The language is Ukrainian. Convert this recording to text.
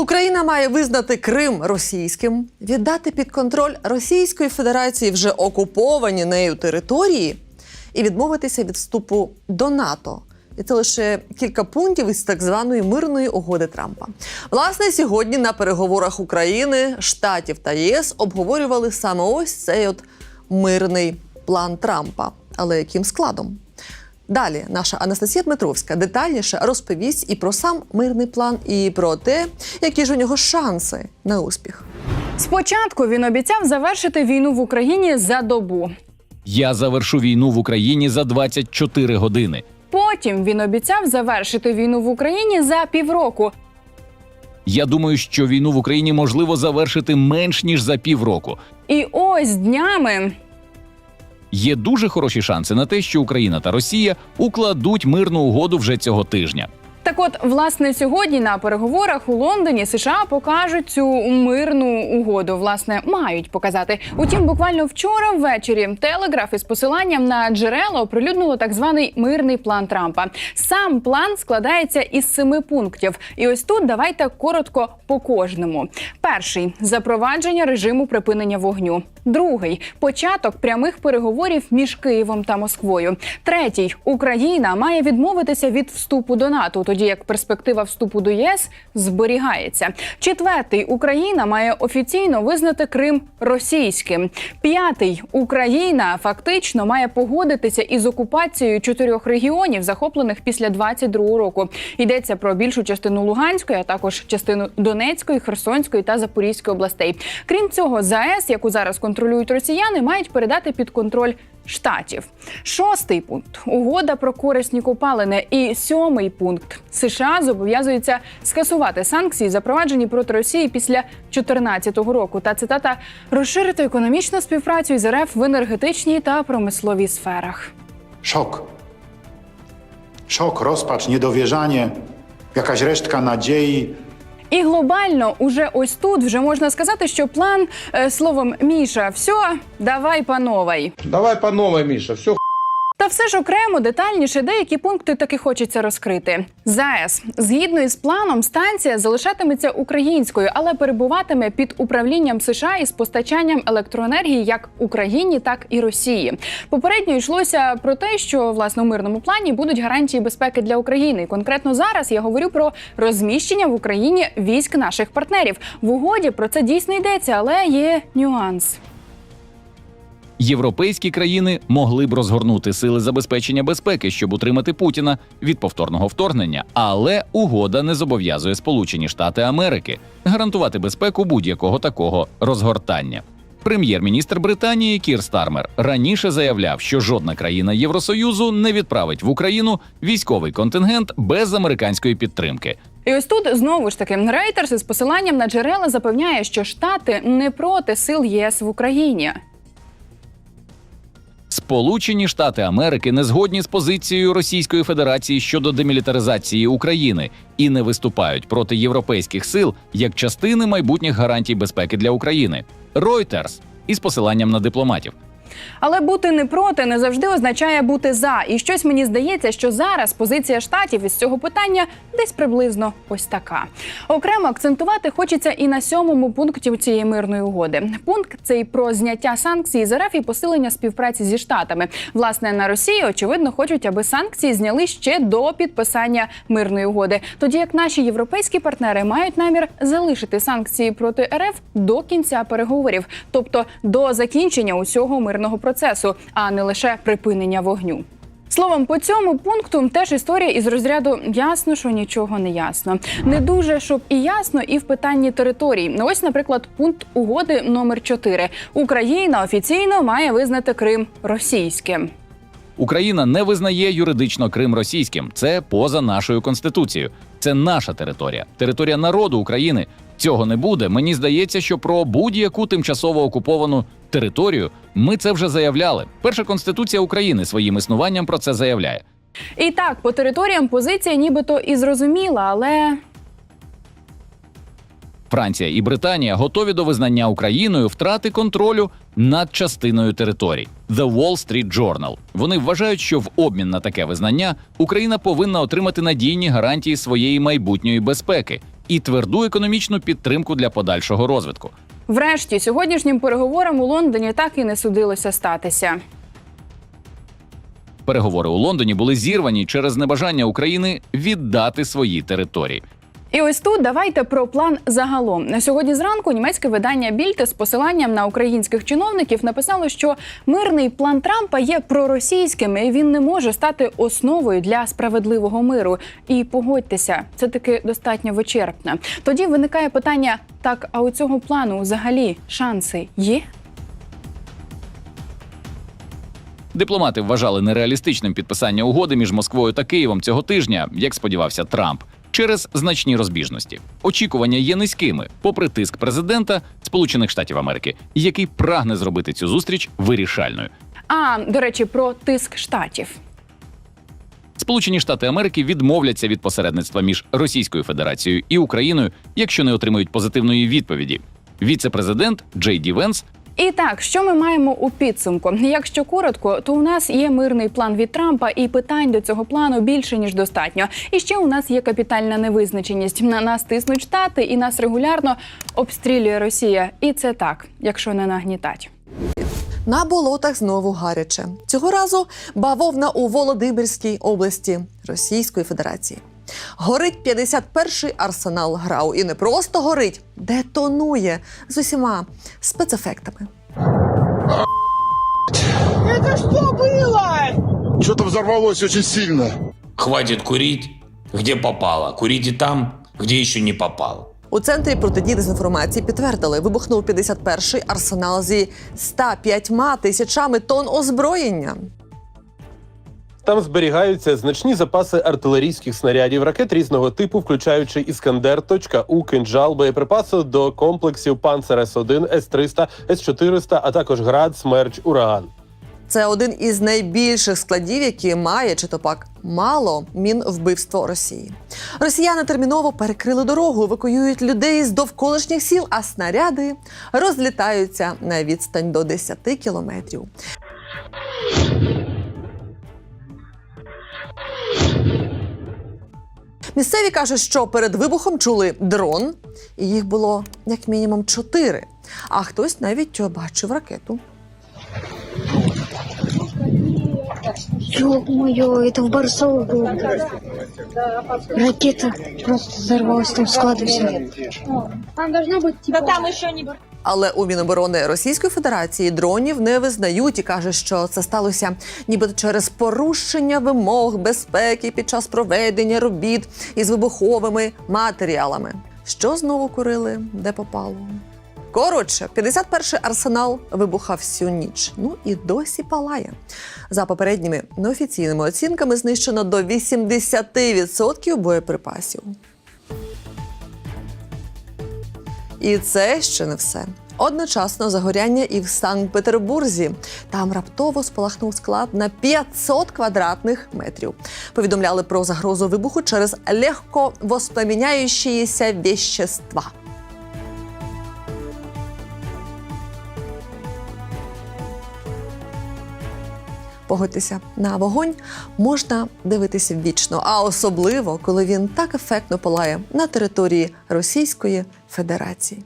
Україна має визнати Крим російським, віддати під контроль Російської Федерації вже окуповані нею території і відмовитися від вступу до НАТО. І це лише кілька пунктів із так званої мирної угоди Трампа. Власне, сьогодні на переговорах України, Штатів та ЄС обговорювали саме ось цей от мирний план Трампа. Але яким складом? Далі наша Анастасія Дмитровська детальніше розповість і про сам мирний план, і про те, які ж у нього шанси на успіх. Спочатку він обіцяв завершити війну в Україні за добу. Я завершу війну в Україні за 24 години. Потім він обіцяв завершити війну в Україні за півроку. Я думаю, що війну в Україні можливо завершити менш ніж за півроку. І ось днями Є дуже хороші шанси на те, що Україна та Росія укладуть мирну угоду вже цього тижня. Так от, власне, сьогодні на переговорах у Лондоні США покажуть цю мирну угоду. Власне, мають показати. Утім, буквально вчора ввечері телеграф із посиланням на джерела оприлюднило так званий мирний план Трампа. Сам план складається із семи пунктів. І ось тут давайте коротко по кожному. Перший запровадження режиму припинення вогню. Другий початок прямих переговорів між Києвом та Москвою. Третій Україна має відмовитися від вступу до НАТО, тоді як перспектива вступу до ЄС зберігається. Четвертий Україна має офіційно визнати Крим російським. П'ятий Україна фактично має погодитися із окупацією чотирьох регіонів, захоплених після 22-го року. Йдеться про більшу частину Луганської, а також частину Донецької, Херсонської та Запорізької областей. Крім цього, ЗАЕС, яку зараз контролюють росіяни, мають передати під контроль. Штатів шостий пункт угода про корисні копалини. І сьомий пункт США зобов'язуються скасувати санкції, запроваджені проти Росії після 2014 року. Та цитата розширити економічну співпрацю із РФ в енергетичній та промисловій сферах. Szok. Szok, rozpacz, niedowierzanie, jakaś resztka nadziei. І глобально, уже ось тут вже можна сказати, що план е, словом Міша, все, давай по новій. Давай по новій, Міша, все все ж окремо детальніше деякі пункти таки хочеться розкрити. ЗАЕС згідно із планом, станція залишатиметься українською, але перебуватиме під управлінням США із постачанням електроенергії як Україні, так і Росії. Попередньо йшлося про те, що власне у мирному плані будуть гарантії безпеки для України. І Конкретно зараз я говорю про розміщення в Україні військ наших партнерів. В угоді про це дійсно йдеться, але є нюанс. Європейські країни могли б розгорнути сили забезпечення безпеки, щоб утримати Путіна від повторного вторгнення, але угода не зобов'язує Сполучені Штати Америки гарантувати безпеку будь-якого такого розгортання. Прем'єр-міністр Британії Кір Стармер раніше заявляв, що жодна країна Євросоюзу не відправить в Україну військовий контингент без американської підтримки. І ось тут знову ж таки Reuters із посиланням на джерела запевняє, що Штати не проти сил ЄС в Україні. Сполучені Штати Америки не згодні з позицією Російської Федерації щодо демілітаризації України і не виступають проти європейських сил як частини майбутніх гарантій безпеки для України. Reuters із посиланням на дипломатів. Але бути не проти не завжди означає бути за. І щось мені здається, що зараз позиція штатів із цього питання десь приблизно ось така. Окремо акцентувати хочеться і на сьомому пункті цієї мирної угоди. Пункт цей про зняття санкцій з РФ і посилення співпраці зі штатами. Власне на Росії очевидно хочуть, аби санкції зняли ще до підписання мирної угоди. Тоді як наші європейські партнери мають намір залишити санкції проти РФ до кінця переговорів, тобто до закінчення усього мирного процесу, а не лише припинення вогню. Словом, по цьому пункту теж історія із розряду ясно, що нічого не ясно. Не дуже щоб і ясно, і в питанні територій. Ось, наприклад, пункт угоди номер 4. Україна офіційно має визнати Крим російським. Україна не визнає юридично Крим російським. Це поза нашою конституцією. Це наша територія, територія народу України. Цього не буде. Мені здається, що про будь-яку тимчасово окуповану територію ми це вже заявляли. Перша конституція України своїм існуванням про це заявляє. І так, по територіям позиція нібито і зрозуміла, але Франція і Британія готові до визнання Україною втрати контролю над частиною територій. The Wall Street Journal. Вони вважають, що в обмін на таке визнання Україна повинна отримати надійні гарантії своєї майбутньої безпеки. І тверду економічну підтримку для подальшого розвитку. Врешті сьогоднішнім переговорам у Лондоні так і не судилося статися. Переговори у Лондоні були зірвані через небажання України віддати свої території. І ось тут давайте про план загалом. На сьогодні зранку німецьке видання Більте з посиланням на українських чиновників написало, що мирний план Трампа є проросійським і він не може стати основою для справедливого миру. І погодьтеся, це таки достатньо вичерпно. Тоді виникає питання: так, а у цього плану взагалі шанси є? Дипломати вважали нереалістичним підписання угоди між Москвою та Києвом цього тижня, як сподівався Трамп, через значні розбіжності. Очікування є низькими, попри тиск президента Сполучених Штатів Америки, який прагне зробити цю зустріч вирішальною. А до речі, про тиск штатів. Сполучені Штати Америки відмовляться від посередництва між Російською Федерацією і Україною, якщо не отримають позитивної відповіді. Віце-президент Джей Ді Венс І так, що ми маємо у підсумку? Якщо коротко, то у нас є мирний план від Трампа, і питань до цього плану більше ніж достатньо. І ще у нас є капітальна невизначеність. На нас тиснуть штати, і нас регулярно обстрілює Росія. І це так, якщо не нагнітать. На болотах знову гаряче. Цього разу бавовна у Володимирській області Російської Федерації. Горить 51-й арсенал ГРАУ. І не просто горить, детонує з усіма спецефектами. Что-то взорвалось очень сильно. Хватит курить, где попало. Курите там, где еще не попало. У центрі протидії дезінформації підтвердили, вибухнув 51-й арсенал зі 105 тисячами тонн озброєння. Там зберігаються значні запаси артилерійських снарядів, ракет різного типу, включаючи Іскандер, точка У, кинджал, боєприпаси до комплексів Панцер С-1, С-300, С-400, а також град, смерч, ураган. Це один із найбільших складів, які має чи то пак мало мін вбивство Росії. Росіяни терміново перекрили дорогу, евакуюють людей з довколишніх сіл, а снаряди розлітаються на відстань до 10 кілометрів. Місцеві кажуть, що перед вибухом чули дрон, і їх було як мінімум чотири. А хтось навіть бачив ракету. Ё-моё, это в Барсоу было. Ракета просто взорвалась, там склады все. Там должно быть типа... Да там еще не... Але у Міноборони Російської Федерації дронів не визнають і каже, що це сталося нібито через порушення вимог безпеки під час проведення робіт із вибуховими матеріалами. Що знову курили, де попало? Коротше, 51-й арсенал вибухав всю ніч. Ну і досі палає. За попередніми неофіційними оцінками знищено до 80% боєприпасів. І це ще не все. Одночасно загоряння і в Санкт-Петербурзі. Там раптово спалахнув склад на 500 квадратних метрів. Повідомляли про загрозу вибуху через легко воспламеняючіся вещества. Погодьтеся, на вогонь можна дивитися вічно, а особливо коли він так ефектно палає на території Російської Федерації.